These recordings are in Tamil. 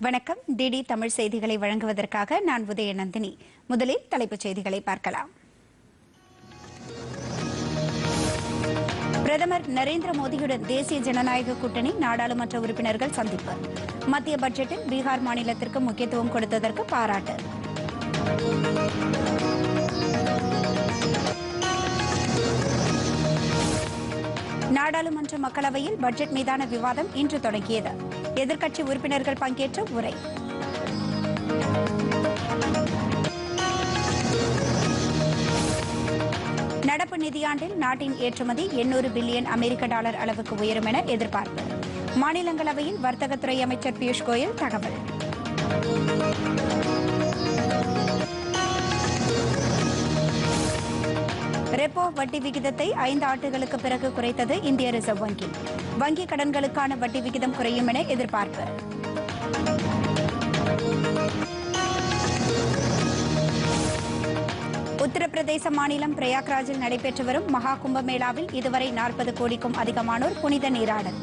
வணக்கம். டிடி தமிழ் செய்திகளை வழங்குவதற்காக நான் உதயநந்தினி. முதலில் தலைப்புச் செய்திகளை பார்க்கலாம். பிரதமர் நரேந்திர மோடியுடன் தேசிய ஜனநாயக கூட்டணி நாடாளுமன்ற உறுப்பினர்கள் சந்திப்பு. மத்திய பட்ஜெட்டில் பீகார் மாநிலத்திற்கு முக்கியத்துவம் கொடுத்ததற்கு பாராட்டு. நாடாளுமன்ற மக்களவையில் பட்ஜெட் மீதான விவாதம் இன்று தொடங்கியது. எதிர்க்கட்சி உறுப்பினர்கள் பங்கேற்ற உரை. நடப்பு நிதியாண்டில் நாட்டின் ஏற்றுமதி 800 பில்லியன் அமெரிக்க டாலர் அளவுக்கு உயரும் என எதிர்பார்ப்பு. மாநிலங்களவையில் வர்த்தகத்துறை அமைச்சர் பியூஷ் கோயல் தகவல். ரெப்போ வட்டி விகிதத்தை ஐந்து ஆண்டுகளுக்கு பிறகு குறைத்தது இந்திய ரிசர்வ் வங்கி. வங்கி கடன்களுக்கான வட்டி விகிதம் குறையும் என எதிர்பார்ப்பு. உத்தரப்பிரதேச மாநிலம் பிரயாக்ராஜில் நடைபெற்று வரும் மகா கும்பமேளாவில் இதுவரை நாற்பது கோடிக்கும் அதிகமானோர் புனித நீராடல்.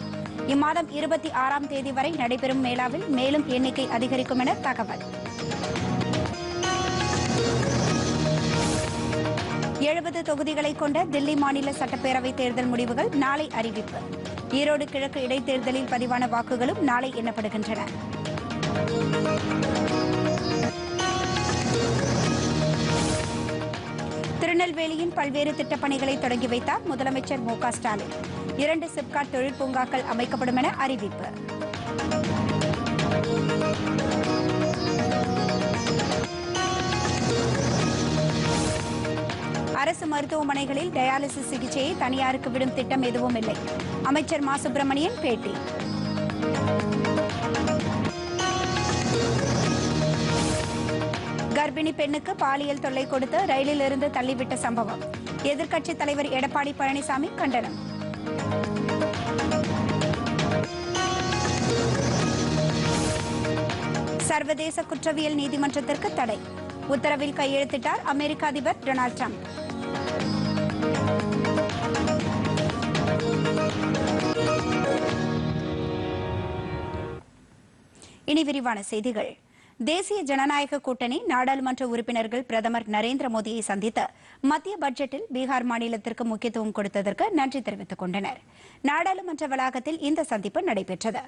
இம்மாதம் இருபத்தி ஆறாம் தேதி வரை நடைபெறும் மேளாவில் மேலும் எண்ணிக்கை அதிகரிக்கும் என தகவல். எழுபது தொகுதிகளை கொண்ட தில்லி மாநில சட்டப்பேரவை தேர்தல் முடிவுகள் நாளை அறிவிப்பு. ஈரோடு கிழக்கு இடைத்தேர்தலில் பதிவான வாக்குகளும் நாளை எண்ணப்படுகின்றன. திருநெல்வேலியின் பல்வேறு திட்டப்பணிகளை தொடங்கி வைத்தார் முதலமைச்சர் மு க ஸ்டாலின். இரண்டு சிப்காட் தொழிற்பூங்காக்கள் அமைக்கப்படும் என அறிவிப்பு. அரசு மருத்துவமனைகளில் டயாலிசிஸ் சிகிச்சையை தனியாருக்கு விடும் திட்டம் எதுவும் இல்லை. அமைச்சர் மா சுப்பிரமணியன் பேட்டி. கர்ப்பிணி பெண்ணுக்கு பாலியல் தொல்லை கொடுத்து ரயிலில் இருந்து தள்ளிவிட்ட சம்பவம். எதிர்க்கட்சித் தலைவர் எடப்பாடி பழனிசாமி கண்டனம். சர்வதேச குற்றவியல் நீதிமன்றத்திற்கு தடை. உத்தரவில் கையெழுத்திட்டார் அமெரிக்க அதிபர் டொனால்ட் ட்ரம்ப். இனி விரிவான செய்திகள். தேசிய ஜனநாயக கூட்டணி நாடாளுமன்ற உறுப்பினர்கள் பிரதமர் நரேந்திர மோடியை சந்தித்து மத்திய பட்ஜெட்டில் பீகார் மாநிலத்திற்கு முக்கியத்துவம் கொடுத்ததற்கு நன்றி தெரிவித்துக் கொண்டனர். நாடாளுமன்ற வளாகத்தில் இந்த சந்திப்பு நடைபெற்றது.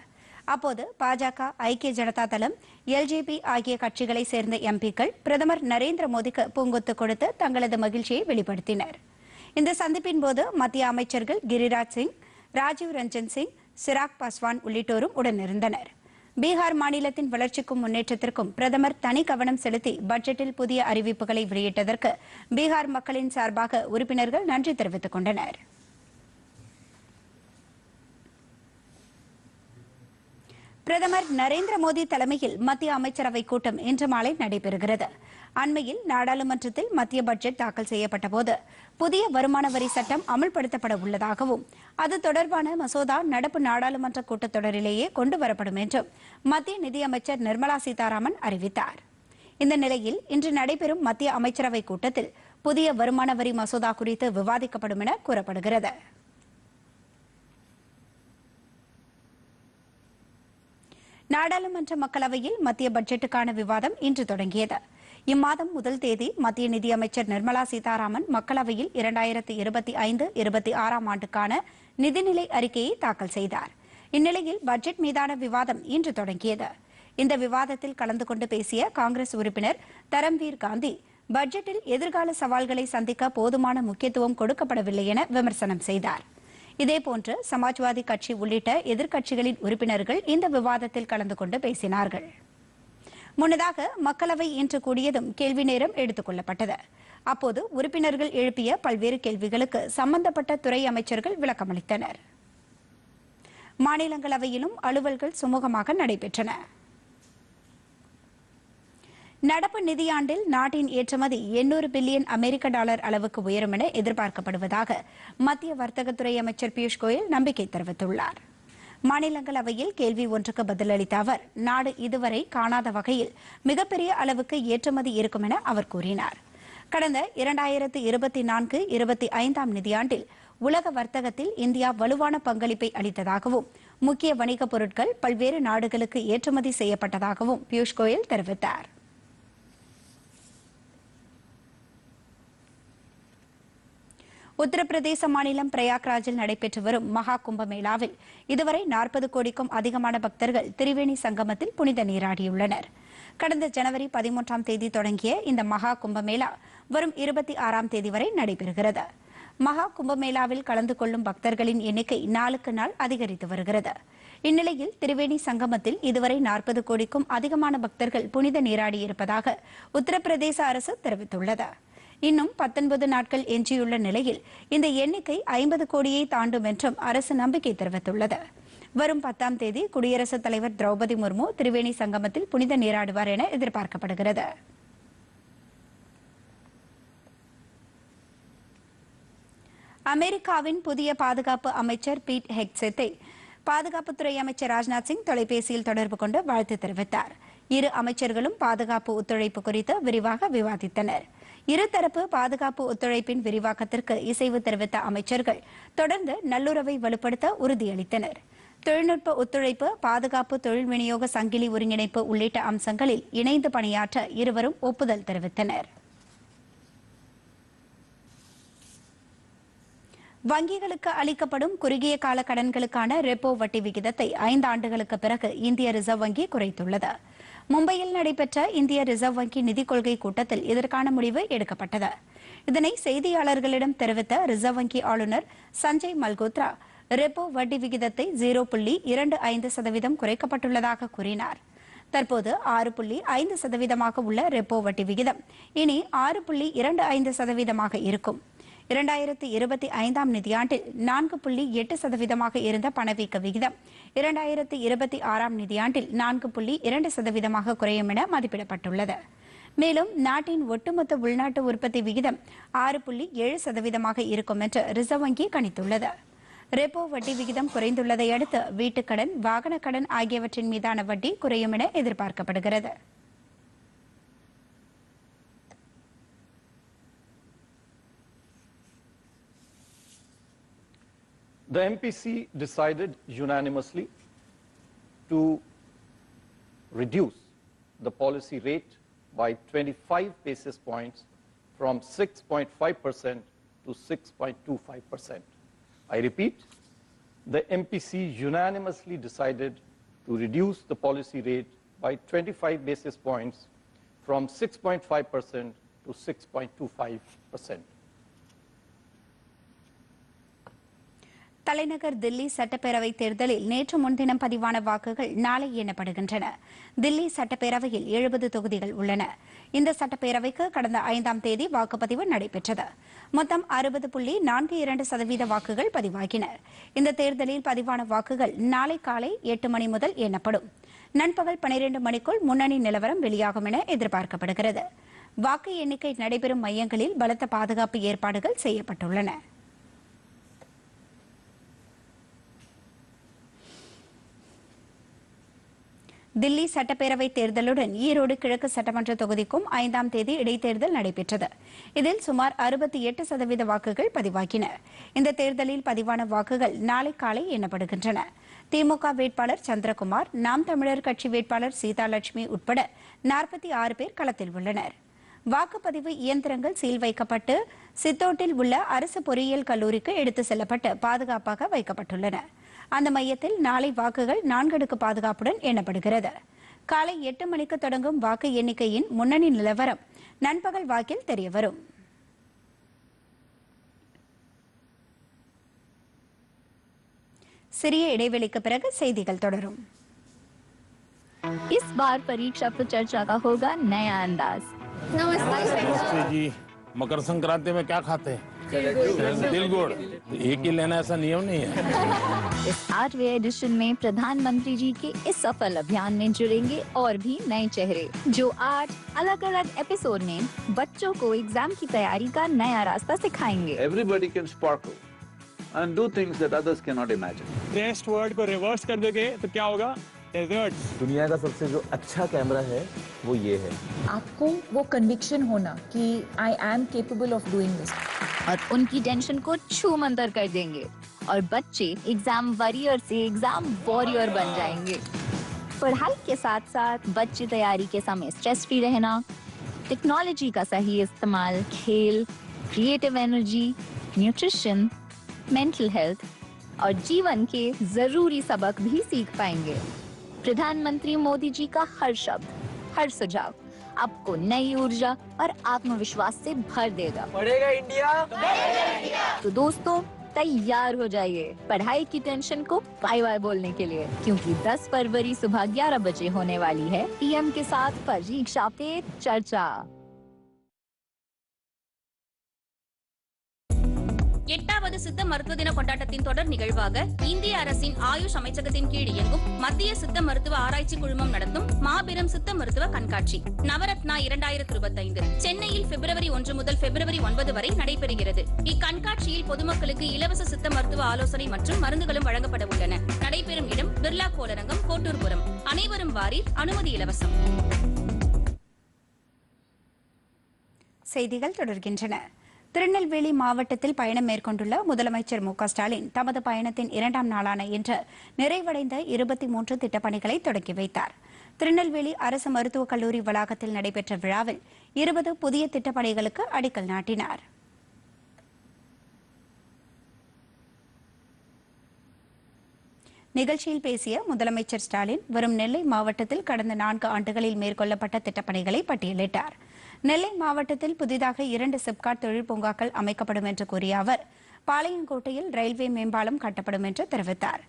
அப்போது பாஜக ஐக்கிய ஜனதா தளம் எல்ஜேபி ஆகிய கட்சிகளைச் சேர்ந்த எம்பிக்கள் பிரதமர் நரேந்திர மோடிக்கு பூங்கொத்து கொடுத்து தங்களது மகிழ்ச்சியை வெளிப்படுத்தினர். இந்த சந்திப்பின் போது மத்திய அமைச்சர்கள் கிரிராஜ் சிங் ராஜீவ் ரஞ்சன் சிங் சிராக் பாஸ்வான் உள்ளிட்டோரும் உடனிருந்தனா் பீகார் மாநிலத்தின் வளர்ச்சிக்கும் முன்னேற்றத்திற்கும் பிரதமர் தனி கவனம் செலுத்தி பட்ஜெட்டில் புதிய அறிவிப்புகளை வெளியிட்டதற்கு பீகார் மக்களின் சார்பாக உறுப்பினர்கள் நன்றி தெரிவித்துக் கொண்டனர். பிரதமர் நரேந்திர மோடி தலைமையில் மத்திய அமைச்சரவை கூட்டம் இன்று மாலை நடைபெறுகிறது. அண்மையில் நாடாளுமன்றத்தில் மத்திய பட்ஜெட் தாக்கல் செய்யப்பட்ட போது புதிய வருமான வரி சட்டம் அமல்படுத்தப்பட உள்ளதாகவும் அது தொடர்பான மசோதா நடப்பு நாடாளுமன்ற கூட்டத்தொடரிலேயே கொண்டு வரப்படும் என்றும் மத்திய நிதியமைச்சர் நிர்மலா சீதாராமன் அறிவித்தார். இந்த நிலையில் இன்று நடைபெறும் மத்திய அமைச்சரவை கூட்டத்தில் புதிய வருமான வரி மசோதா குறித்து விவாதிக்கப்படும் என கூறப்படுகிறது. நாடாளுமன்ற மக்களவையில் மத்திய பட்ஜெட்டுக்கான விவாதம் இன்று தொடங்கியது. இம்மாதம் முதல் தேதி மத்திய நிதியமைச்சர் நிர்மலா சீதாராமன் மக்களவையில் இரண்டாயிரத்தி இருபத்தி ஐந்து இருபத்தி ஆறாம் ஆண்டுக்கான நிதிநிலை அறிக்கையை தாக்கல் செய்தார். இந்நிலையில் பட்ஜெட் மீதான விவாதம் இன்று தொடங்கியது. இந்த விவாதத்தில் கலந்து கொண்டு பேசிய காங்கிரஸ் உறுப்பினர் தரம்வீர் காந்தி பட்ஜெட்டில் எதிர்கால சவால்களை சந்திக்க போதுமான முக்கியத்துவம் கொடுக்கப்படவில்லை என விமர்சனம் செய்தார். இதேபோன்று சமாஜ்வாதி கட்சி உள்ளிட்ட எதிர்க்கட்சிகளின் உறுப்பினர்கள் இந்த விவாதத்தில் கலந்து கொண்டு பேசினார்கள். முன்னதாக மக்களவை இன்று கூடியதும் கேள்வி நேரம் எடுத்துக் கொள்ளப்பட்டது. அப்போது உறுப்பினர்கள் எழுப்பிய பல்வேறு கேள்விகளுக்கு சம்பந்தப்பட்ட துறை அமைச்சர்கள் விளக்கமளித்தனர். மாநிலங்களவையிலும் அலுவல்கள் சுமூகமாக நடைபெற்றன. நடப்பு நிதியாண்டில் நாட்டின் ஏற்றுமதி 800 பில்லியன் அமெரிக்க டாலர் அளவுக்கு உயரும் என எதிர்பார்க்கப்படுவதாக மத்திய வர்த்தகத்துறை அமைச்சர் பியூஷ் கோயல் நம்பிக்கை தெரிவித்துள்ளாா் மாநிலங்களவையில் கேள்வி ஒன்றுக்கு பதிலளித்த அவர் நாடு இதுவரை காணாத வகையில் மிகப்பெரிய அளவுக்கு ஏற்றுமதி இருக்கும் என அவர் கூறினார். கடந்த இரண்டாயிரத்து இருபத்தி நான்கு இருபத்தி ஐந்தாம் நிதியாண்டில் உலக வர்த்தகத்தில் இந்தியா வலுவான பங்களிப்பை அளித்ததாகவும் முக்கிய வணிகப் பொருட்கள் பல்வேறு நாடுகளுக்கு ஏற்றுமதி செய்யப்பட்டதாகவும் பியூஷ் கோயல் தெரிவித்தார். உத்தரப்பிரதேச மாநிலம் பிரயாக்ராஜில் நடைபெற்று வரும் மகா கும்பமேளாவில் இதுவரை நாற்பது கோடிக்கும் அதிகமான பக்தர்கள் திரிவேணி சங்கமத்தில் புனித நீராடியுள்ளனர். கடந்த ஜனவரி பதிமூன்றாம் தேதி தொடங்கிய இந்த மகா கும்பமேளா வரும் இருபத்தி ஆறாம் தேதி வரை நடைபெறுகிறது. மகா கும்பமேளாவில் கலந்து கொள்ளும் பக்தர்களின் எண்ணிக்கை நாளுக்கு நாள் அதிகரித்து வருகிறது. இந்நிலையில் திரிவேணி சங்கமத்தில் இதுவரை நாற்பது கோடிக்கும் அதிகமான பக்தர்கள் புனித நீராடியிருப்பதாக உத்தரப்பிரதேச அரசு தெரிவித்துள்ளது. இன்னும் பத்தொன்பது நாட்கள் எஞ்சியுள்ள நிலையில் இந்த எண்ணிக்கை ஐம்பது கோடியை தாண்டும் என்றும் அரசு நம்பிக்கை தெரிவித்துள்ளது. வரும் பத்தாம் தேதி குடியரசுத் தலைவர் திரௌபதி முர்மு திரிவேணி சங்கமத்தில் புனித நீராடுவார் என எதிர்பார்க்கப்படுகிறது. அமெரிக்காவின் புதிய பாதுகாப்பு அமைச்சர் பீட் ஹெக்செத்தை பாதுகாப்புத்துறை அமைச்சர் ராஜ்நாத் சிங் தொலைபேசியில் தொடர்பு கொண்டு வாழ்த்து தெரிவித்தார். இரு அமைச்சர்களும் பாதுகாப்பு ஒத்துழைப்பு குறித்து விரிவாக விவாதித்தனர். இருதரப்பு பாதுகாப்பு ஒத்துழைப்பின் விரிவாக்கத்திற்கு இசைவு தெரிவித்த அமைச்சர்கள் தொடர்ந்து நல்லுறவை வலுப்படுத்த உறுதியளித்தனர். தொழில்நுட்ப ஒத்துழைப்பு பாதுகாப்பு தொழில் விநியோக சங்கிலி ஒருங்கிணைப்பு உள்ளிட்ட அம்சங்களில் இணைந்து பணியாற்ற இருவரும் ஒப்புதல் தெரிவித்தனர். வங்கிகளுக்கு அளிக்கப்படும் குறுகிய கால கடன்களுக்கான ரெப்போ வட்டி விகிதத்தை ஐந்து ஆண்டுகளுக்கு பிறகு இந்திய ரிசர்வ் வங்கி குறைத்துள்ளது. மும்பையில் நடைபெற்ற இந்திய ரிசர்வ் வங்கி நிதிக் கொள்கை கூட்டத்தில் இதற்கான முடிவு எடுக்கப்பட்டது. இதனை செய்தியாளர்களிடம் தெரிவித்த ரிசர்வ் வங்கி ஆளுநர் சஞ்சய் மல்கோத்ரா ரெப்போ வட்டி விகிதத்தை ஜீரோ புள்ளி இரண்டு ஐந்து சதவீதம் குறைக்கப்பட்டுள்ளதாக கூறினார். தற்போது ஆறு புள்ளி ஐந்து சதவீதமாக உள்ள ரெப்போ வட்டி விகிதம் இனி ஆறு புள்ளி இரண்டு ஐந்து சதவீதமாக இருக்கும். இரண்டாயிரத்தி இருபத்தி ஐந்தாம் நிதியாண்டில் நான்கு புள்ளி எட்டு சதவீதமாக இருந்த பணவீக்க விகிதம். இரண்டாயிரத்தி இருபத்தி ஆறாம் நிதியாண்டில் நான்கு புள்ளி இரண்டு சதவீதமாக குறையும் என மதிப்பிடப்பட்டுள்ளது. மேலும் நாட்டின் ஒட்டுமொத்த உள்நாட்டு உற்பத்தி விகிதம் ஆறு புள்ளி ஏழு சதவீதமாக இருக்கும் என்று ரிசர்வ் வங்கி கணித்துள்ளது. ரெப்போ வட்டி விகிதம் குறைந்துள்ளதை அடுத்து வீட்டுக்கடன் வாகனக் கடன் ஆகியவற்றின் மீதான வட்டி குறையும் என எதிர்பார்க்கப்படுகிறது. The MPC decided unanimously to reduce the policy rate by 25 basis points from 6.5% to 6.25%. I repeat, the MPC unanimously decided to reduce the policy rate by 25 basis points from 6.5% to 6.25%. தலைநகர் தில்லி சட்டப்பேரவை தேர்தலில் நேற்று முன்தினம் பதிவான வாக்குகள் நாளை எண்ணப்படுகின்றன. தில்லி சட்டப்பேரவையில் எழுபது தொகுதிகள் உள்ளன. இந்த சட்டப்பேரவைக்கு கடந்த ஐந்தாம் தேதி வாக்குப்பதிவு நடைபெற்றது. மொத்தம் அறுபது புள்ளி நான்கு இரண்டு சதவீத வாக்குகள் பதிவாகின. இந்த தேர்தலில் பதிவான வாக்குகள் நாளை காலை எட்டு மணி முதல் எண்ணப்படும். நண்பகல் பனிரெண்டு மணிக்குள் முன்னணி நிலவரம் வெளியாகும் என எதிர்பார்க்கப்படுகிறது. வாக்கு எண்ணிக்கை நடைபெறும் மையங்களில் பலத்த பாதுகாப்பு ஏற்பாடுகள் செய்யப்பட்டுள்ளன. தில்லி சட்டப்பேரவை தேர்தலுடன் ஈரோடு கிழக்கு சட்டமன்ற தொகுதிக்கும் ஐந்தாம் தேதி இடைத்தேர்தல் நடைபெற்றது. இதில் சுமார் அறுபத்தி எட்டு சதவீத வாக்குகள் பதிவாகின. இந்த தேர்தலில் பதிவான வாக்குகள் நாளை காலை எண்ணப்படுகின்றன. திமுக வேட்பாளர் சந்திரகுமார் நாம் தமிழர் கட்சி வேட்பாளர் சீதாலட்சுமி உட்பட நாற்பத்தி ஆறு பேர் களத்தில் உள்ளனர். வாக்குப்பதிவு இயந்திரங்கள் சீல் வைக்கப்பட்டு சித்தோட்டில் உள்ள அரசு பொறியியல் கல்லூரிக்கு எடுத்து செல்லப்பட்டு பாதுகாப்பாக வைக்கப்பட்டுள்ளன. அந்த மையத்தில் நாளை வாக்குகள் நான்கடுக்கு பாதுகாப்புடன் எண்ணப்படுகிறது காலை எட்டு மணிக்கு தொடங்கும் வாக்கு எண்ணிக்கையின் முன்னணி நிலவரம் நண்பகல் வாக்கில் தெரியவரும் சிறிய இடைவெளிக்கு பிறகு செய்திகள் தொடரும் इस बार परीक्षा पे चर्चा का होगा नया अंदाज नमस्ते जी मकर संक्रांति में क्या खाते हैं तिल गुड़ एक ही लेना ऐसा नियम नहीं है। इस आठवें एडिशन में प्रधानमंत्री जी के इस सफल अभियान में जुड़ेंगे और भी नए चेहरे जो आठ अलग अलग एपिसोड में बच्चों को एग्ज़ाम की तैयारी का नया रास्ता सिखाएँगे। Everybody can sparkle and do things that others cannot imagine. West word को रिवर्स कर दोगे तो क्या होगा? डेजर्ट दुनिया का सबसे जो अच्छा कैमरा है वो ये है। आपको वो कन्विक्शन होना कि I am capable of doing this और उनकी टेंशन को छू मंतर कर देंगे। और बच्चे एग्ज़ाम वरियर से एग्ज़ाम वॉरियर बन जाएँगे। पढ़ाई के साथ साथ बच्चे तैयारी के समय स्ट्रेस फ्री रहना टेक्नोलॉजी का सही इस्तेमाल खेल creative energy nutrition mental health और जीवन के ज़रूरी सबक भी सीख पाएँगे। प्रधानमंत्री मोदी जी का हर शब्द हर सुझाव आपको नई ऊर्जा और आत्मविश्वास से भर देगा। पढ़ेगा इंडिया। तो दोस्तों तैयार हो जाइए पढ़ाई की टेंशन को बाय बाय बोलने के लिए क्योंकि 10 फरवरी सुबह 11 बजे होने वाली है पीएम के साथ परीक्षा पे चर्चा। எட்டாவது சித்த மருத்துவ தின கொண்டாட்டத்தின் தொடர் நிகழ்வாக இந்திய அரசின் ஆயுஷ் அமைச்சகத்தின் கீழ் இயங்கும் மத்திய சித்த மருத்துவ ஆராய்ச்சி குழுமம் நடத்தும் மாபெரும் சித்த மருத்துவ கண்காட்சி. நவரத்னா இரண்டாயிரத்தி இருபத்தைந்து. சென்னையில் பிப்ரவரி ஒன்று முதல் பிப்ரவரி ஒன்பது வரை நடைபெறுகிறது. இக்கண்காட்சியில் பொதுமக்களுக்கு இலவச சித்த மருத்துவ ஆலோசனை மற்றும் மருந்துகளும் வழங்கப்பட உள்ளன. நடைபெறும் இடம் பிர்லா கோளரங்கம் கோட்டூர்புரம். அனைவரும் வாரி அனுமதி இலவசம். செய்திகள் தொடர்கின்றன. திருநெல்வேலி மாவட்டத்தில் பயணம் மேற்கொண்டுள்ள முதலமைச்சர் மு ஸ்டாலின் தமது பயணத்தின் இரண்டாம் நாளான இன்று நிறைவடைந்த இருபத்தி மூன்று திட்டப்பணிகளை தொடங்கி வைத்தார். திருநெல்வேலி அரசு மருத்துவக் கல்லூரி வளாகத்தில் நடைபெற்ற விழாவில் இருபது புதிய திட்டப்பணிகளுக்கு அடிக்கல் நாட்டினார். நிகழ்ச்சியில் பேசிய முதலமைச்சர் ஸ்டாலின் வரும் நெல்லை மாவட்டத்தில் கடந்த நான்கு ஆண்டுகளில் மேற்கொள்ளப்பட்ட திட்டப்பணிகளை பட்டியலிட்டார். நெல்லை மாவட்டத்தில் புதிதாக இரண்டு சிப்காட் தொழில் பூங்காக்கள் அமைக்கப்படும் என்று கூறிய அவர் பாளையங்கோட்டையில் ரயில்வே மேம்பாலம் கட்டப்படும் என்று தெரிவித்தார்.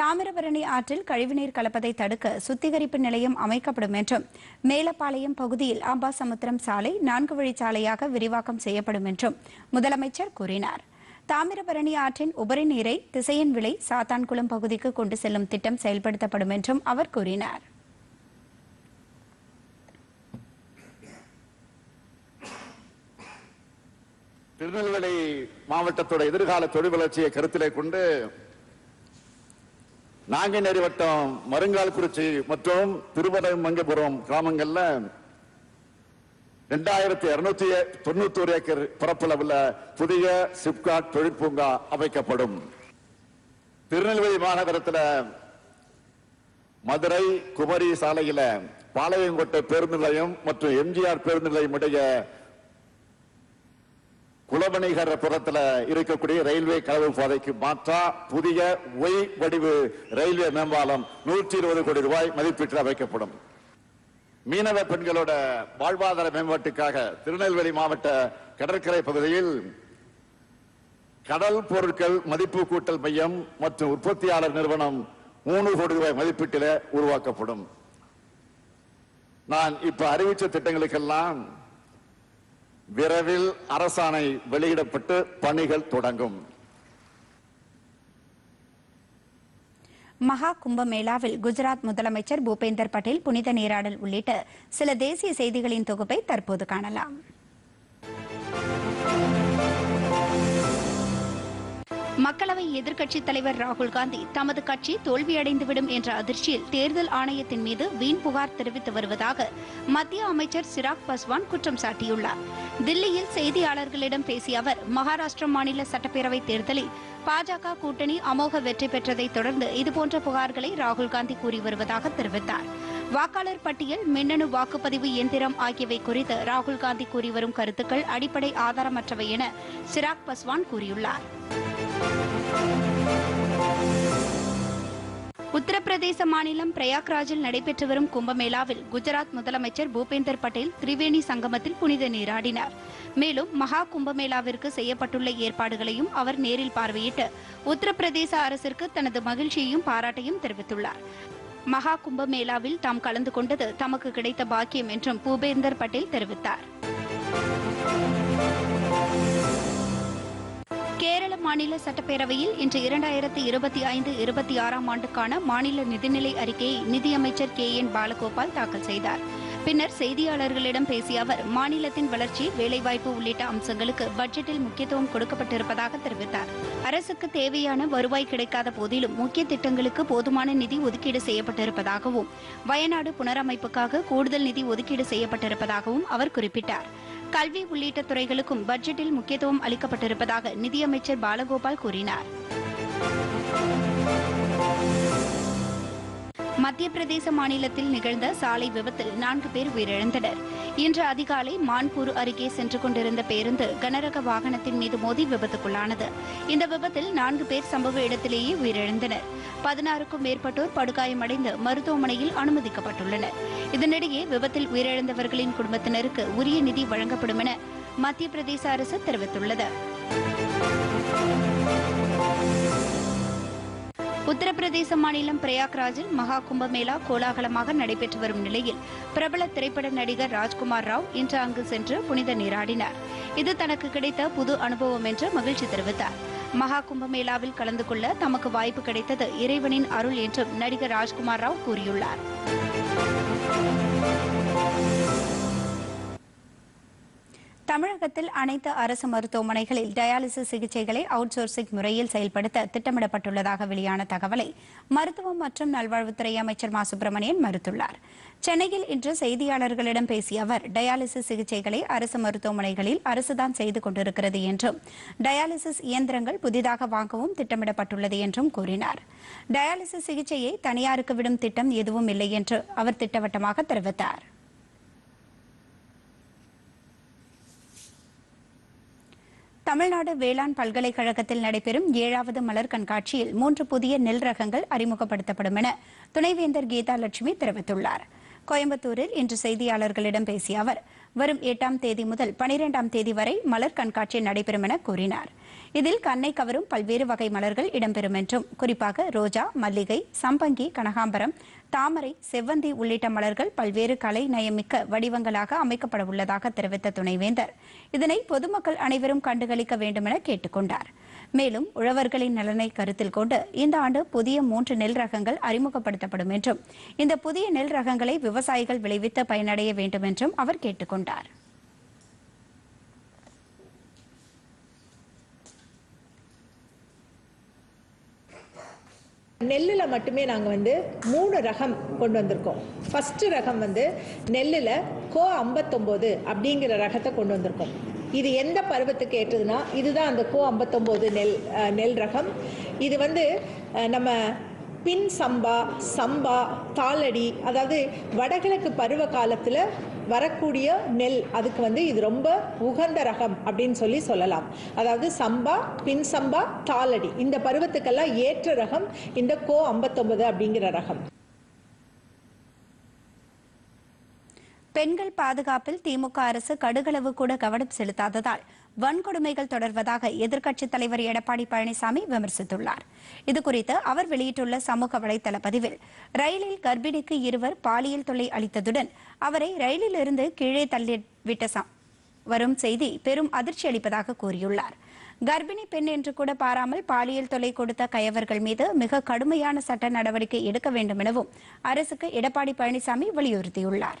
தாமிரபரணி ஆற்றில் கழிவுநீர் கலப்பதை தடுக்க சுத்திகரிப்பு நிலையம் அமைக்கப்படும் என்றும் மேலப்பாளையம் பகுதியில் அம்பாசமுத்திரம் சாலை நான்கு வழிச்சாலையாக விரிவாக்கம் செய்யப்படும் என்றும் முதலமைச்சர் கூறினார். தாமிரபரணி ஆற்றின் உபரி நீரை திசையன் விலை சாத்தான்குளம் பகுதிக்கு கொண்டு செல்லும் திட்டம் செயல்படுத்தப்படும் என்றும் அவர் கூறினார். திருநெல்வேலி மாவட்டத்தோட எதிர்கால தொழில் வளர்ச்சியை கருத்திலே கொண்டு நாங்குநேரி வட்டம் மருங்கால்குறிச்சி மற்றும் திருவரமங்கபுரம் கிராமங்கள்ல ரெண்டாயிரத்தி இருநூத்தி தொண்ணூத்தோரு ஏக்கர் பரப்பளவுல புதிய சிப்காட் தொழிற்பூங்கா அமைக்கப்படும். திருநெல்வேலி மாநகரத்தில் மதுரை குமரி சாலையில பாளையங்கோட்டை பேருந்து நிலையம் மற்றும் எம்ஜிஆர் பேருந்து நிலையம் இடையே குலமணிகர புறத்துல இருக்கக்கூடிய ரயில்வே கலவு பாதைக்கு மாற்றா புதிய ஒய் வடிவு ரயில்வே மேம்பாலம் நூற்றி இருபது கோடி ரூபாய் மதிப்பீட்டில் அமைக்கப்படும் மீனவ பெண்களோட வாழ்வாதார மேம்பாட்டுக்காக திருநெல்வேலி மாவட்ட கடற்கரை பகுதியில் கடல் பொருட்கள் மதிப்பு கூட்டல் மையம் மற்றும் உற்பத்தியாளர் நிறுவனம் மூணு கோடி ரூபாய் மதிப்பீட்டில் உருவாக்கப்படும். நான் இப்ப அறிவிச்ச திட்டங்களுக்கெல்லாம் விரைவில் அரசாணை வெளியிடப்பட்டு பணிகள் தொடங்கும். மகா கும்பமேளாவில் குஜராத் முதலமைச்சர் பூபேந்தர் பட்டேல் புனித நீராடல் உள்ளிட்ட சில தேசிய செய்திகளின் தொகுப்பை தற்போது காணலாம். மக்களவை எதிர்க்கட்சித் தலைவர் ராகுல் காந்தி தமது கட்சி தோல்வியடைந்துவிடும் என்ற அதிர்ச்சியில் தேர்தல் ஆணையத்தின் மீது வீண் புகார் தெரிவித்து வருவதாக மத்திய அமைச்சர் சிராக் பஸ்வான் குற்றம் சாட்டியுள்ளார். தில்லியில் செய்தியாளர்களிடம் பேசிய அவர் மகாராஷ்டிர மாநில சட்டப்பேரவைத் தேர்தலில் பாஜக கூட்டணி அமோக வெற்றி பெற்றதை தொடர்ந்து இதுபோன்ற புகார்களை ராகுல் காந்தி கூறி வருவதாக தெரிவித்தார். வாக்காளர் பட்டியல் மின்னணு வாக்குப்பதிவு இயந்திரம் ஆகியவை குறித்து ராகுல் காந்தி கூறி வரும் கருத்துக்கள் அடிப்படை ஆதாரமற்றவை என சிராக் பஸ்வான் கூறியுள்ளார். உத்தரப்பிரதேச மாநிலம் பிரயாக்ராஜில் நடைபெற்று வரும் கும்பமேளாவில் குஜராத் முதலமைச்சர் பூபேந்தர் பட்டேல் திரிவேணி சங்கமத்தில் புனித நீராடினார். மேலும் மகா கும்பமேளாவிற்கு செய்யப்பட்டுள்ள ஏற்பாடுகளையும் அவர் நேரில் பார்வையிட்டு உத்தரப்பிரதேச அரசிற்கு தனது மகிழ்ச்சியையும் பாராட்டையும் தெரிவித்துள்ளார். மகா கும்பமேளாவில் தாம் கலந்து கொண்டது தமக்கு கிடைத்த பாக்கியம் என்றும் பூபேந்தர் பட்டேல் தெரிவித்தார். கேரள மாநில சட்டப்பேரவையில் இன்று இரண்டாயிரத்தி இருபத்தி ஐந்து இருபத்தி ஆறாம் ஆண்டுக்கான மாநில நிதிநிலை அறிக்கையை நிதியமைச்சர் கே என் பாலகோபால் தாக்கல் செய்தார். பின்னர் செய்தியாளர்களிடம் பேசிய அவர் மாநிலத்தின் வளர்ச்சி வேலைவாய்ப்பு உள்ளிட்ட அம்சங்களுக்கு பட்ஜெட்டில் முக்கியத்துவம் கொடுக்கப்பட்டிருப்பதாக தெரிவித்தார். அரசுக்கு தேவையான வருவாய் கிடைக்காத போதிலும் முக்கிய திட்டங்களுக்கு போதுமான நிதி ஒதுக்கீடு செய்யப்பட்டிருப்பதாகவும் வயநாடு புனரமைப்புக்காக கூடுதல் நிதி ஒதுக்கீடு செய்யப்பட்டிருப்பதாகவும் அவர் குறிப்பிட்டார். கல்வி உள்ளிட்ட துறைகளுக்கும் பட்ஜெட்டில் முக்கியத்துவம் அளிக்கப்பட்டிருப்பதாக நிதியமைச்சர் பாலகோபால் கூறினார். மத்திய பிரதேச மாநிலத்தில் நிகழ்ந்த சாலை விபத்தில் நான்கு பேர் உயிரிழந்தனர். இன்று அதிகாலை மான்பூர் அருகே சென்று கொண்டிருந்த பேருந்து கனரக வாகனத்தின் மீது மோதி விபத்துக்குள்ளானது. இந்த விபத்தில் நான்கு பேர் சம்பவ இடத்திலேயே உயிரிழந்தனர். பதினாறுக்கும் மேற்பட்டோர் படுகாயமடைந்து மருத்துவமனையில் அனுமதிக்கப்பட்டுள்ளனர். இதனிடையே விபத்தில் உயிரிழந்தவர்களின் குடும்பத்தினருக்கு உரிய நிதி வழங்கப்படும் என மத்திய பிரதேச அரசு தெரிவித்துள்ளது. உத்தரப்பிரதேச மாநிலம் பிரயாக்ராஜில் மகா கும்பமேளா கோலாகலமாக நடைபெற்று வரும் நிலையில் பிரபல திரைப்பட நடிகர் ராஜ்குமார் ராவ் இன்று அங்கு சென்று புனித நீராடினார். இது தனக்கு கிடைத்த புது அனுபவம் என்று மகிழ்ச்சி தெரிவித்தார். மகா கும்பமேளாவில் கலந்து கொள்ள தமக்கு வாய்ப்பு கிடைத்தது இறைவனின் அருள் என்றும் நடிகர் ராஜ்குமார் ராவ் கூறியுள்ளார். தமிழகத்தில் அனைத்து அரசு மருத்துவமனைகளில் டயாலிசிஸ் சிகிச்சைகளை அவுட் சோர்சிங் முறையில் செயல்படுத்த திட்டமிடப்பட்டுள்ளதாக வெளியான தகவலை மருத்துவம் மற்றும் நல்வாழ்வுத்துறை அமைச்சர் மா. சுப்பிரமணியன் மறுத்துள்ளார். சென்னையில் இன்று செய்தியாளர்களிடம் பேசிய அவர் டயாலிசிஸ் சிகிச்சைகளை அரசு மருத்துவமனைகளில் அரசுதான் செய்து கொண்டிருக்கிறது என்றும் டயாலிசிஸ் இயந்திரங்கள் புதிதாக வாங்கவும் திட்டமிடப்பட்டுள்ளது என்றும் கூறினார். டயாலிசிஸ் சிகிச்சையை தனியாருக்கு விடும் திட்டம் எதுவும் இல்லை என்று அவர் திட்டவட்டமாக தெரிவித்தார். தமிழ்நாடு வேளாண் பல்கலைக்கழகத்தில் நடைபெறும் ஏழாவது மலர் கண்காட்சியில் மூன்று புதிய நெல் ரகங்கள் அறிமுகப்படுத்தப்படும் என துணைவேந்தர் கீதா லட்சுமி தெரிவித்துள்ளார். கோயம்புத்தூரில் இன்று செய்தியாளர்களிடம் பேசிய அவர் வரும் எட்டாம் தேதி முதல் பனிரெண்டாம் தேதி வரை மலர் கண்காட்சி நடைபெறும் என கூறினார். இதில் கண்ணை கவரும் பல்வேறு வகை மலர்கள் இடம்பெறும் என்றும் குறிப்பாக ரோஜா மல்லிகை சம்பங்கி கனகாம்பரம் தாமரை செவ்வந்தி உள்ளிட்ட மலர்கள் பல்வேறு கலை நயமிக்க வடிவங்களாக அமைக்கப்பட உள்ளதாக தெரிவித்த துணைவேந்தர். இதனை பொதுமக்கள் அனைவரும் கண்டுகளிக்க வேண்டுமென கேட்டுக்கொண்டார். கேட்டுக் மேலும் உழவர்களின் நலனை கருத்தில் கொண்டு இந்த ஆண்டு புதிய மூன்று நெல் ரகங்கள் அறிமுகப்படுத்தப்படும் என்றும் இந்த புதிய நெல் ரகங்களை விவசாயிகள் விளைவித்து பயனடைய வேண்டும் என்றும் அவர் கேட்டுக் கொண்டார் நெல்லில் மட்டுமே நாங்கள் வந்து மூணு ரகம் கொண்டு வந்திருக்கோம். ஃபஸ்ட்டு ரகம் வந்து நெல்லில் கோ ஐம்பத்தொம்போது அப்படிங்கிற ரகத்தை கொண்டு வந்திருக்கோம். இது எந்த பருவத்துக்கு ஏற்றதுன்னா இதுதான் அந்த கோ ஐம்பத்தொம்போது நெல் நெல் ரகம். இது வந்து நம்ம பின் சம்பா சம்பா தாளடி அதாவது வடகிழக்கு பருவ காலத்தில் வரக்கூடிய நெல் அதுக்கு வந்து இது ரொம்ப உகந்த ரகம் அப்படின்னு சொல்லி சொல்லலாம். அதாவது சம்பா பின் சம்பா தாளடி இந்த பருவத்துக்கெல்லாம் ஏற்ற ரகம் இந்த கோ ஐம்பத்தொம்பது அப்படிங்கிற ரகம். பெண்கள் பாதுகாப்பில் திமுக அரசு கடுகளவு கூட கவனம் செலுத்தாததால் வன்கொடுமைகள் தொடர்வதாக எதிர்க்கட்சித் தலைவர் எடப்பாடி பழனிசாமி விமர்சித்துள்ளார். இதுகுறித்து அவர் வெளியிட்டுள்ள சமூக வலைதள பதிவில் ரயிலில் கர்ப்பிணிக்கு இருவர் பாலியல் தொல்லை அளித்ததுடன் அவரை ரயிலில் இருந்து கீழே தள்ளிவிட்ட வரும் செய்தி பெரும் அதிர்ச்சி அளிப்பதாக கூறியுள்ளார். கர்ப்பிணி பெண் என்று கூட பாராமல் பாலியல் தொலை கொடுத்த கயவர்கள் மீது மிக கடுமையான சட்ட நடவடிக்கை எடுக்க வேண்டும் எனவும் அரசுக்கு எடப்பாடி பழனிசாமி வலியுறுத்தியுள்ளார்.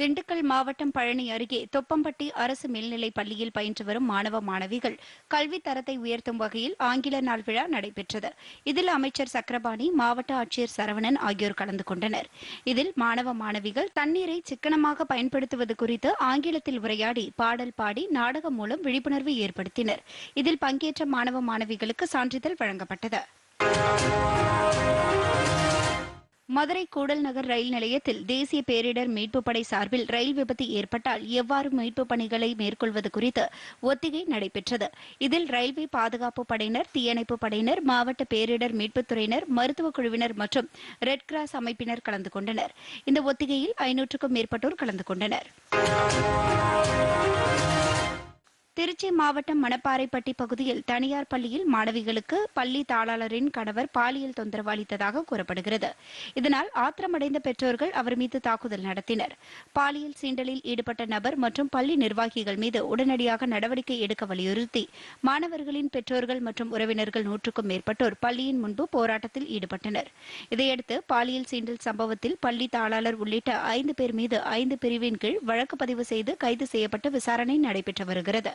திண்டுக்கல் மாவட்டம் பழனி அருகே தொப்பம்பட்டி அரசு மேல்நிலைப் பள்ளியில் பயின்று வரும் மாணவ மாணவிகள் கல்வி தரத்தை உயர்த்தும் வகையில் ஆங்கில நாள் விழா நடைபெற்றது. இதில் அமைச்சர் சக்கரபாணி மாவட்ட ஆட்சியர் சரவணன் ஆகியோர் கலந்து கொண்டனர். இதில் மாணவ மாணவிகள் தண்ணீரை சிக்கனமாக பயன்படுத்துவது குறித்து ஆங்கிலத்தில் உரையாடி பாடல் பாடி நாடகம் மூலம் விழிப்புணர்வு ஏற்படுத்தினர். இதில் பங்கேற்ற மாணவ மாணவிகளுக்கு சான்றிதழ் வழங்கப்பட்டது. மதுரை கூடல் நகர் ரயில் நிலையத்தில் தேசிய பேரிடர் மீட்புப் படை சார்பில் ரயில் விபத்து ஏற்பட்டால் எவ்வாறு மீட்புப் பணிகளை மேற்கொள்வது குறித்து ஒத்திகை நடைபெற்றது. இதில் ரயில்வே பாதுகாப்பு படையினர் தீயணைப்பு படையினர் மாவட்ட பேரிடர் மீட்புத் துறையினர் மருத்துவக் குழுவினர் மற்றும் ரெட் கிராஸ் அமைப்பினர் கலந்து கொண்டனர். இந்த ஒத்திகையில் ஐநூற்றுக்கும் மேற்பட்டோர் கலந்து கொண்டனர். திருச்சி மாவட்டம் மணப்பாறைப்பட்டி பகுதியில் தனியார் பள்ளியில் மாணவிகளுக்கு பள்ளி தாளாளரின் கணவர் பாலியல் தொந்தரவு அளித்ததாக கூறப்படுகிறது. இதனால் ஆத்திரமடைந்த பெற்றோர்கள் அவர் மீது தாக்குதல் நடத்தினர். பாலியல் சீண்டலில் ஈடுபட்ட நபர் மற்றும் பள்ளி நிர்வாகிகள் மீது உடனடியாக நடவடிக்கை எடுக்க வலியுறுத்தி மாணவர்களின் பெற்றோர்கள் மற்றும் உறவினர்கள் நூற்றுக்கும் மேற்பட்டோர் பள்ளியின் முன்பு போராட்டத்தில் ஈடுபட்டனர். இதையடுத்து பாலியல் சீண்டல் சம்பவத்தில் பள்ளி தாளாளர் உள்ளிட்ட ஐந்து பேர் மீது ஐந்து பிரிவின் கீழ் வழக்கு பதிவு செய்து கைது செய்யப்பட்டு விசாரணை நடைபெற்று வருகிறது.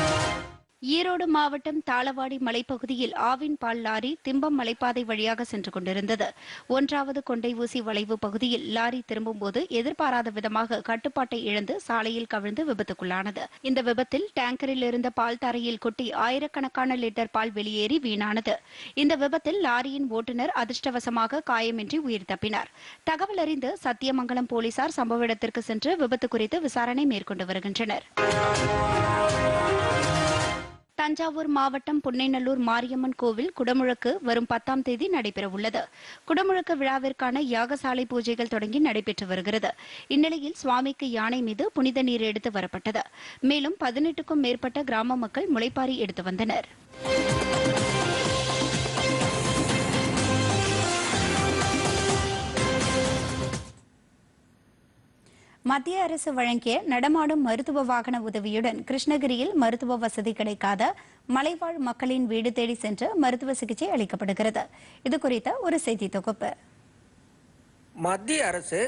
ஈரோடு மாவட்டம் தாளவாடி மலைப்பகுதியில் ஆவின் பால் லாரி திம்பம் மலைப்பாதை வழியாக சென்று கொண்டிருந்தது. ஒன்றாவது கொண்டை ஊசி வளைவு பகுதியில் லாரி திரும்பும்போது எதிர்பாராத விதமாக கட்டுப்பாட்டை இழந்து சாலையில் கவிழ்ந்து விபத்துக்குள்ளானது. இந்த விபத்தில் டேங்கரில் இருந்த பால் தரையில் கொட்டி ஆயிரக்கணக்கான லிட்டர் பால் வெளியேறி வீணானது. இந்த விபத்தில் லாரியின் ஓட்டுநர் அதிர்ஷ்டவசமாக காயமின்றி உயிர் தப்பினார். தகவல் அறிந்து சத்தியமங்கலம் போலீசார் சம்பவ இடத்திற்கு சென்று விபத்து குறித்து விசாரணை மேற்கொண்டு வருகின்றனர். தஞ்சாவூர் மாவட்டம் புன்னைநல்லூர் மாரியம்மன் கோவில் குடமுழக்கு வரும் பத்தாம் தேதி நடைபெறவுள்ளது. குடமுழக்கு விழாவிற்கான யாகசாலை பூஜைகள் தொடங்கி நடைபெற்று வருகிறது. இந்நிலையில் சுவாமிக்கு யானை மீது புனித நீர் எடுத்து வரப்பட்டது. மேலும் பதினெட்டுக்கும் மேற்பட்ட கிராம மக்கள் முளைப்பாரி எடுத்து வந்தனர். மத்திய அரசு வழங்கிய நடமாடும் மருத்துவ வாகன உதவியுடன் கிருஷ்ணகிரியில் மருத்துவ வசதி கிடைக்காத மலைவாழ் மக்களின் வீடு தேடி சென்று மருத்துவ சிகிச்சை அளிக்கப்படுகிறது. இது குறித்த ஒரு செய்தி தொகுப்பு. மத்திய அரசு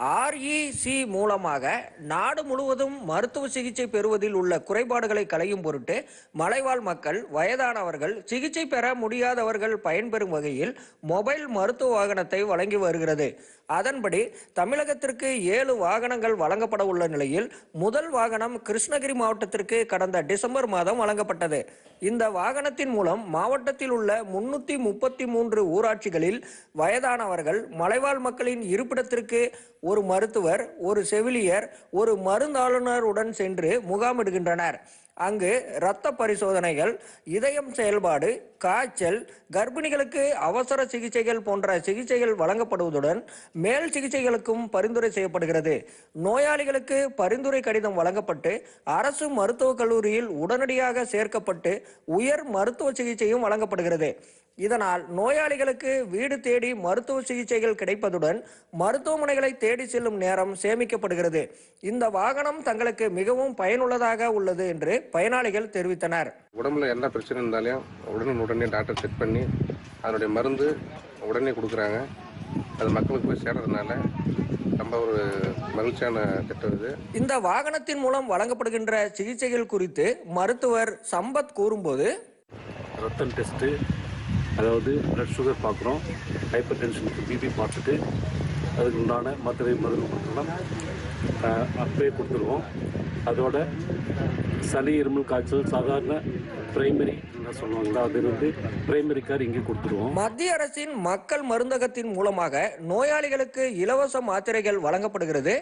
ஆர்இசி மூலமாக நாடு முழுவதும் மருத்துவ சிகிச்சை பெறுவதில் உள்ள குறைபாடுகளை களையும் பொருட்டு மலைவாழ் மக்கள் வயதானவர்கள் சிகிச்சை பெற முடியாதவர்கள் பயன்பெறும் வகையில் மொபைல் மருத்துவ வாகனத்தை வழங்கி வருகிறது. அதன்படி தமிழகத்திற்கு ஏழு வாகனங்கள் வழங்கப்பட உள்ள நிலையில் முதல் வாகனம் கிருஷ்ணகிரி மாவட்டத்திற்கு கடந்த டிசம்பர் மாதம் வழங்கப்பட்டது. இந்த வாகனத்தின் மூலம் மாவட்டத்தில் உள்ள முன்னூத்தி முப்பத்தி மூன்று ஊராட்சிகளில் வயதானவர்கள் மலைவாழ் மக்களின் இருப்பிடத்திற்கு ஒரு மருத்துவர் ஒரு செவிலியர் ஒரு மருந்தாளுநருடன் சென்று முகாமிடுகின்றனர். அங்கு இரத்த பரிசோதனைகள் இதயம் செயல்பாடு காய்ச்சல் கர்ப்பிணிகளுக்கு அவசர சிகிச்சைகள் போன்ற சிகிச்சைகள் வழங்கப்படுவதுடன் மேல் சிகிச்சைகளுக்கும் பரிந்துரை செய்யப்படுகிறது. நோயாளிகளுக்கு பரிந்துரை கடிதம் வழங்கப்பட்டு அரசு மருத்துவக் கல்லூரியில் உடனடியாக சேர்க்கப்பட்டு உயர் மருத்துவ சிகிச்சையும் வழங்கப்படுகிறது. இதனால் நோயாளிகளுக்கு வீடு தேடி மருத்துவ சிகிச்சைகள் கிடைப்பதுடன் மருத்துவமனைகளை தேடி செல்லும் நேரம் சேமிக்கப்படுகிறது. இந்த வாகனம் தங்களுக்கு மிகவும் பயனுள்ளதாக உள்ளது என்று பயனாளிகள் தெரிவித்தனர். உடம்புல எல்லா பிரச்சனை இருந்தாலும் உடனே உடனே டாக்டர் செக் பண்ணி அதனுடைய மருந்து உடனே கொடுக்குறாங்க. அது மக்களுக்கு போய் சேர்றதுனால ரொம்ப ஒரு மகிழ்ச்சியான திட்டம் இது. இந்த வாகனத்தின் மூலம் வழங்கப்படுகின்ற சிகிச்சைகள் குறித்து மருத்துவர் சம்பத் கூறும்போது ரத்தம் டெஸ்ட்டு அதாவது பிளட் சுகர் பார்க்குறோம். ஹைப்பர் டென்ஷனுக்கு பிபி பார்த்துட்டு அதுக்கு உண்டான மாத்திரை மருந்து கொடுத்துருவோம் அப்பயே கொடுத்துருவோம் அதோட சளி இருமல் காய்ச்சல் சாதாரண பிரைமரி என்ன சொல்லுவாங்களா அது வந்து பிரைமரி கார் இங்கே கொடுத்துருவோம். மத்திய அரசின் மக்கள் மருந்தகத்தின் மூலமாக நோயாளிகளுக்கு இலவச மாத்திரைகள் வழங்கப்படுகிறது.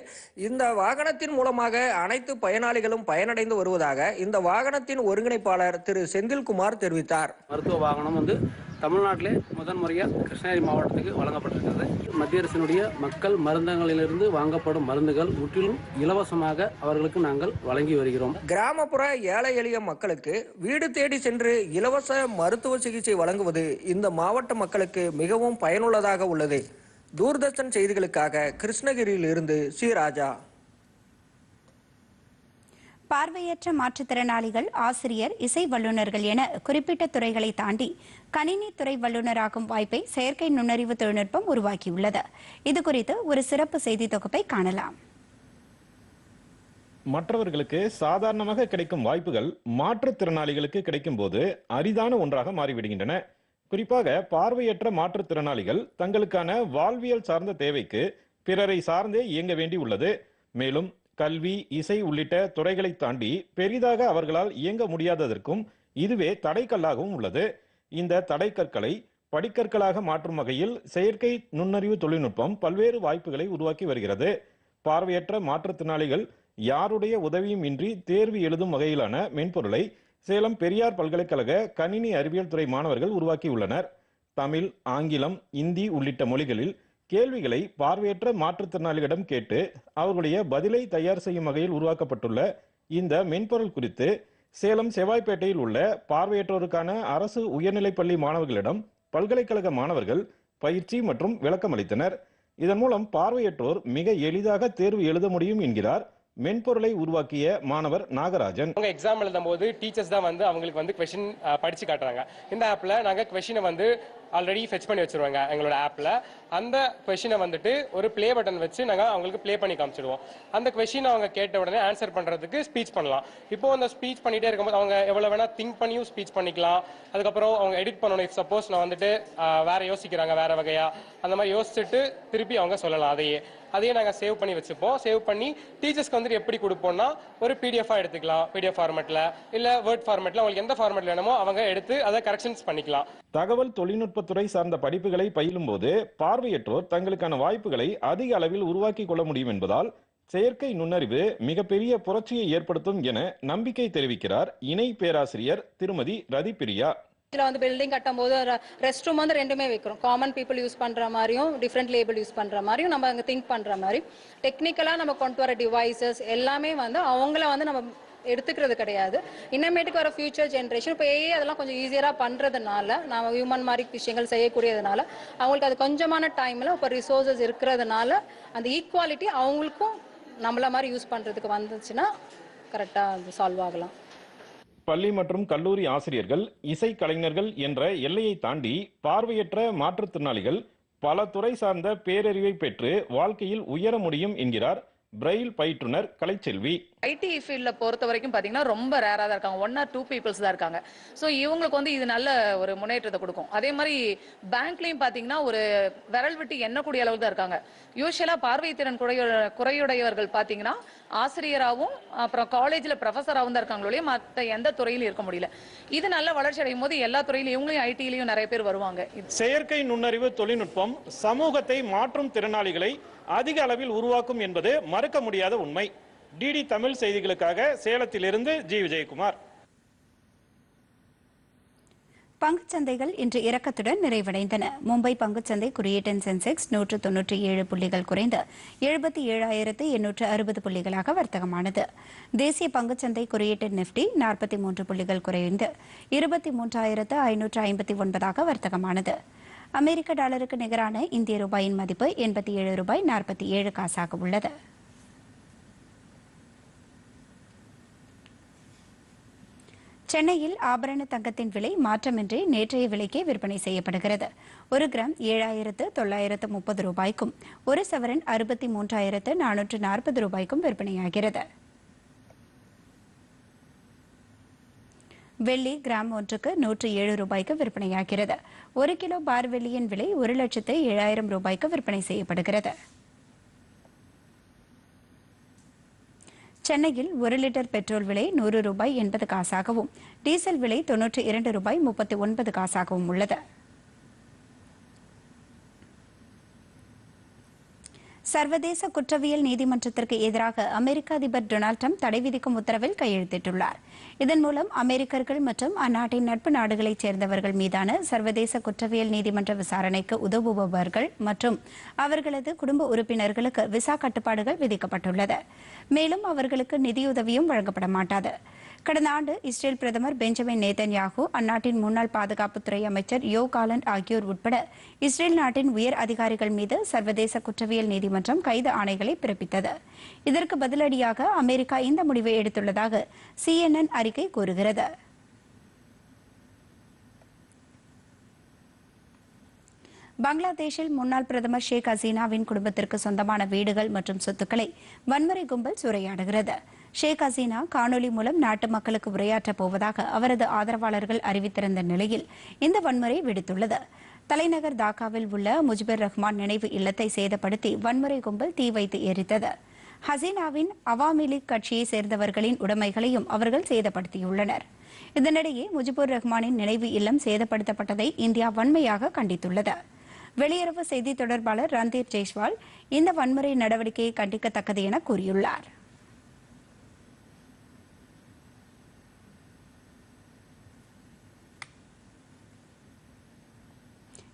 இந்த வாகனத்தின் மூலமாக அனைத்து பயனாளிகளும் பயனடைந்து வருவதாக இந்த வாகனத்தின் ஒருங்கிணைப்பாளர் திரு செந்தில்குமார் தெரிவித்தார். மருத்துவ வாகனம் வந்து தமிழ்நாட்டிலே முதன் முறையாக கிருஷ்ணகிரி மாவட்டத்துக்கு வழங்கப்பட்டிருக்கிறது. மத்திய அரசினுடைய மக்கள் மருந்தகங்களிலிருந்து வாங்கப்படும் மருந்துகள் முற்றிலும் இலவசமாக அவர்களுக்கு நாங்கள் வழங்கி வருகிறோம். கிராமப்புற ஏழை எளிய மக்களுக்கு வீடு தேடி சென்று இலவச மருத்துவ சிகிச்சை வழங்குவது இந்த மாவட்ட மக்களுக்கு மிகவும் பயனுள்ளதாக உள்ளது. தூர்தர்ஷன் செய்திகளுக்காக கிருஷ்ணகிரியில் இருந்து சி. ராஜா. பார்வையற்ற மாற்றுத்திறனாளிகள் ஆசிரியர் இசை வல்லுநர்கள் என குறிப்பிட்ட துறைகளை தாண்டி கணினி துறை வல்லுநராகும் வாய்ப்பை செயற்கை நுண்ணறிவு தொழில்நுட்பம் உருவாக்கியுள்ளது. இது குறித்து ஒரு சிறப்பு செய்தி தொகுப்பை காணலாம். மற்றவர்களுக்கு சாதாரணமாக கிடைக்கும் வாய்ப்புகள் மாற்றுத்திறனாளிகளுக்கு கிடைக்கும் போது அரிதான ஒன்றாக மாறிவிடுகின்றன. குறிப்பாக பார்வையற்ற மாற்றுத்திறனாளிகள் தங்களுக்கான வாழ்வியல் சார்ந்த தேவைக்கு பிறரை சார்ந்தே இயங்க வேண்டி உள்ளது மேலும் கல்வி இசை உள்ளிட்ட துறைகளை தாண்டி பெரிதாக அவர்களால் இயங்க முடியாததற்கும் இதுவே தடைக்கல்லாகவும் உள்ளது. இந்த தடைக்கற்களை படிக்கற்களாக மாற்றும் வகையில் செயற்கை நுண்ணறிவு தொழில்நுட்பம் பல்வேறு வாய்ப்புகளை உருவாக்கி வருகிறது. பார்வையற்ற மாற்றுத்திறனாளிகள் யாருடைய உதவியும் இன்றி தேர்வு எழுதும் வகையிலான மென்பொருளை சேலம் பெரியார் பல்கலைக்கழக கணினி அறிவியல் துறை மாணவர்கள் உருவாக்கியுள்ளனர். தமிழ் ஆங்கிலம் இந்தி உள்ளிட்ட மொழிகளில் கேள்விகளை பார்வையற்ற மாற்றுத்திறனாளிகளிடம் கேட்டு அவர்களுடைய பதிலை தயார் செய்யும் வகையில் உருவாக்கப்பட்டுள்ள இந்த மென்பொருள் குறித்து சேலம் செவ்வாய்ப்பேட்டையில் உள்ள பார்வையற்றோருக்கான அரசு உயர்நிலைப்பள்ளி மாணவர்களிடம் பல்கலைக்கழக மாணவர்கள் பயிற்சி மற்றும் விளக்கம் அளித்தனர். இதன் மூலம் பார்வையற்றோர் மிக எளிதாக தேர்வு எழுத முடியும் என்கிறார் மென்பொருளை உருவாக்கிய மாணவர் நாகராஜன். அவங்க எக்ஸாம் எழுதும் போது டீச்சர்ஸ் தான் வந்து அவங்களுக்கு வந்து கொஷின் படிச்சு காட்டுறாங்க. இந்த ஆப்ல நாங்க கொஷினை வந்து ஆல்ரெடி ஃபெச் பண்ணி வச்சிருவாங்க எங்களோட ஆப்பில் அந்த கொஷினை வந்துட்டு ஒரு ப்ளே பட்டன் வச்சு நாங்கள் அவங்களுக்கு ப்ளே பண்ணி காமிச்சிடுவோம் அந்த கொஷினை அவங்க கேட்ட உடனே ஆன்சர் பண்ணுறதுக்கு ஸ்பீச் பண்ணலாம். இப்போ அந்த ஸ்பீச் பண்ணிகிட்டே இருக்கும்போது அவங்க எவ்வளோ வேணால் திங்க் பண்ணியும் ஸ்பீச் பண்ணிக்கலாம். அதுக்கப்புறம் அவங்க எடிட் பண்ணணும். இஃப் சப்போஸ் நான் வந்துட்டு வேறு யோசிக்கிறாங்க வேறு வகையாக அந்த மாதிரி யோசிச்சுட்டு திருப்பி அவங்க சொல்லலாம். அதையே. அதையே நாங்கள் சேவ் பண்ணி வச்சுப்போம். சேவ் பண்ணி டீச்சர்ஸ்க்கு வந்துட்டு எப்படி கொடுப்போம்னா ஒரு பிடிஎஃபாக எடுத்துக்கலாம். பிடிஎஃப் ஃபார்மேட்டில் இல்லை வேர்ட் ஃபார்மேட்டில் அவங்களுக்கு எந்த ஃபார்மேட்டில் வேணுமோ அவங்க எடுத்து அதை கரெக்ஷன்ஸ் பண்ணிக்கலாம். தகவல் தொழில்நுட்ப தொழில்நுட்பத்துறை சார்ந்த படிப்புகளை பயிலும் போது பார்வையற்றோர் தங்களுக்கான வாய்ப்புகளை அதிக அளவில் உருவாக்கி கொள்ள முடியும் என்பதால் செயற்கை நுண்ணறிவு மிகப்பெரிய புரட்சியை ஏற்படுத்தும் என நம்பிக்கை தெரிவிக்கிறார் இணை பேராசிரியர் திருமதி ரதி பிரியா இதில் வந்து பில்டிங் கட்டும் போது ரெஸ்ட் ரூம் வந்து ரெண்டுமே வைக்கிறோம். காமன் பீப்புள் யூஸ் பண்ணுற மாதிரியும் டிஃப்ரெண்ட் லேபிள் யூஸ் பண்ணுற மாதிரியும் நம்ம அங்கே திங்க் பண்ணுற மாதிரி. டெக்னிக்கலாக நம்ம கொண்டு வர டிவைசஸ் எல்லாமே வந்து அவங்கள வந்து நம்ம எடுத்துக்கிறது கிடையாது. இன்னமேட்டுக்கு வர ஃபியூச்சர் ஜென்ரேஷன் இப்போ ஏஐ அதெல்லாம் கொஞ்சம் ஈஸியராக பண்ணுறதுனால நம்ம ஹியூமன் மாதிரி விஷயங்கள் செய்யக்கூடியதுனால அவங்களுக்கு அது கொஞ்சமான டைமில் இப்போ ரிசோர்ஸஸ் இருக்கிறதுனால அந்த ஈக்குவாலிட்டி அவங்களுக்கும் நம்மள மாதிரி யூஸ் பண்ணுறதுக்கு வந்துச்சுன்னா கரெக்டாக அது சால்வ் ஆகலாம். பள்ளி மற்றும் கல்லூரி ஆசிரியர்கள் இசை கலைஞர்கள் என்ற எல்லையை தாண்டி பார்வையற்ற மாற்றுத்திறனாளிகள் பல துறை சார்ந்த பேரறிவை பெற்று வாழ்க்கையில் உயர முடியும் என்கிறார் பிரெயில் பயிற்றுனர் கலைச்செல்வி. ஐடி ஃபீல்டில் பொறுத்த வரைக்கும் பார்த்தீங்கன்னா ரொம்ப ரேராக தான் இருக்காங்க. ஒன் ஆர் டூ பீப்புள்ஸ் தான் இருக்காங்க. ஸோ இவங்களுக்கு வந்து இது நல்ல ஒரு முன்னேற்றத்தை கொடுக்கும். அதே மாதிரி பேங்க்லையும் பார்த்தீங்கன்னா ஒரு விரல் விட்டு எண்ணக்கூடிய அளவுக்கு தான் இருக்காங்க. யூஸ்வலாக பார்வைத்திறன் குறைய குறையுடையவர்கள் பார்த்தீங்கன்னா ஆசிரியராகவும் அப்புறம் காலேஜில் ப்ரொஃபஸராகவும் தான் இருக்காங்களே மற்ற எந்த துறையிலும் இருக்க முடியல. இது நல்ல வளர்ச்சி அடையும் போது எல்லா துறையிலும் இவங்களையும் ஐடிலையும் நிறைய பேர் வருவாங்க. செயற்கை நுண்ணறிவு தொழில்நுட்பம் சமூகத்தை மாற்றும் திறனாளிகளை அதிக அளவில் உருவாக்கும் என்பது மறுக்க முடியாத உண்மை. டிடி தமிழ் செய்திகளுக்காக சேலத்திலிருந்து ஜி விஜயகுமார். பங்குச்சந்தைகள் இன்று இறக்கத்துடன் நிறைவடைந்தன. மும்பை பங்குச்சந்தை குறியீட்டன் சென்செக்ஸ் நூற்று தொன்னூற்றி ஏழு புள்ளிகள் குறைந்து எழுபத்தி ஏழாயிரத்து எண்ணூற்று அறுபது புள்ளிகளாக வர்த்தகமானது. தேசிய பங்குச்சந்தை குறியீட்டன் நிப்டி நாற்பத்தி மூன்று புள்ளிகள் குறைந்து இருபத்தி மூன்றாயிரத்து ஐநூற்று ஐம்பத்தி ஒன்பதாக வர்த்தகமானது. அமெரிக்க டாலருக்கு நிகரான இந்திய ரூபாயின் மதிப்பு எண்பத்தி ஏழு ரூபாய் நாற்பத்தி ஏழு காசாக உள்ளது. சென்னையில் ஆபரண தங்கத்தின் விலை மாற்றமின்றி நேற்றைய விலைக்கே விற்பனை செய்யப்படுகிறது. ஒரு கிராம் ஏழாயிரத்து தொள்ளாயிரத்து முப்பது ரூபாய்க்கும் ஒரு சவரன் அறுபத்தி மூன்றாயிரத்து நானூற்று நாற்பது ரூபாய்க்கும் விற்பனையாகிறது. வெள்ளி கிராம் ஒன்றுக்கு நூற்று ஏழு ரூபாய்க்கு விற்பனையாகிறது. ஒரு கிலோ பார் வெள்ளியின் விலை ஒரு லட்சத்து ஏழாயிரம் ரூபாய்க்கு விற்பனை செய்யப்படுகிறது. சென்னையில் ஒரு லிட்டர் பெட்ரோல் விலை நூறு ரூபாய் எண்பது காசாகவும் டீசல் விலை தொன்னூற்றி இரண்டு ரூபாய் முப்பத்தி ஒன்பது காசாகவும் உள்ளது. சர்வதேச குற்றவியல் நீதிமன்றத்திற்கு எதிராக அமெரிக்க அதிபர் டொனால்ட் ட்ரம்ப் தடை விதிக்கும் உத்தரவில் கையெழுத்திட்டுள்ளார். இதன் மூலம் அமெரிக்கர்கள் மற்றும் அந்நாட்டின் நட்பு நாடுகளைச் சேர்ந்தவர்கள் மீதான சர்வதேச குற்றவியல் நீதிமன்ற விசாரணைக்கு உதவுபவர்கள் மற்றும் அவர்களது குடும்ப உறுப்பினர்களுக்கு விசா கட்டுப்பாடுகள் விதிக்கப்பட்டுள்ளது. மேலும் அவர்களுக்கு நிதியுதவியும் வழங்கப்பட மாட்டாது. கடந்த ஆண்டு இஸ்ரேல் பிரதமர் பெஞ்சமின் நேதன்யாகு அந்நாட்டின் முன்னாள் பாதுகாப்புத்துறை அமைச்சர் யோ காலண்ட் ஆகியோர் உட்பட இஸ்ரேல் நாட்டின் உயர் அதிகாரிகள் மீது சர்வதேச குற்றவியல் நீதிமன்றம் கைது ஆணைகளை பிறப்பித்தது. இதற்கு பதிலடியாக அமெரிக்கா இந்த முடிவை எடுத்துள்ளதாக சிஎன்என் அறிக்கை கூறுகிறது. பங்களாதேஷில் முன்னாள் பிரதமர் ஷேக் ஹசீனாவின் குடும்பத்திற்கு சொந்தமான வீடுகள் மற்றும் சொத்துக்களை வன்முறை கும்பல் சூறையாடுகிறது. ஷேக் ஹசீனா காணொலி மூலம் நாட்டு மக்களுக்கு உரையாற்றப் போவதாக அவரது ஆதரவாளர்கள் அறிவித்திருந்த நிலையில் இந்த வன்முறை வெடித்துள்ளது. தலைநகர் தாக்காவில் உள்ள முஜிபுர் ரஹ்மான் நினைவு இல்லத்தை சேதப்படுத்தி வன்முறை கும்பல் தீ வைத்து எரித்தது. ஹசீனாவின் அவாமி லீக் கட்சியை சேர்ந்தவர்களின் உடைமைகளையும் அவர்கள் சேதப்படுத்தியுள்ளனர். இதனிடையே முஜிபுர் ரஹ்மானின் நினைவு இல்லம் சேதப்படுத்தப்பட்டதை இந்தியா வன்மையாக கண்டித்துள்ளது. வெளியுறவு செய்தி தொடர்பாளர் ரந்தீர் ஜெய்ஸ்வால் இந்த வன்முறை நடவடிக்கையை கண்டிக்கத்தக்கது என கூறியுள்ளார்.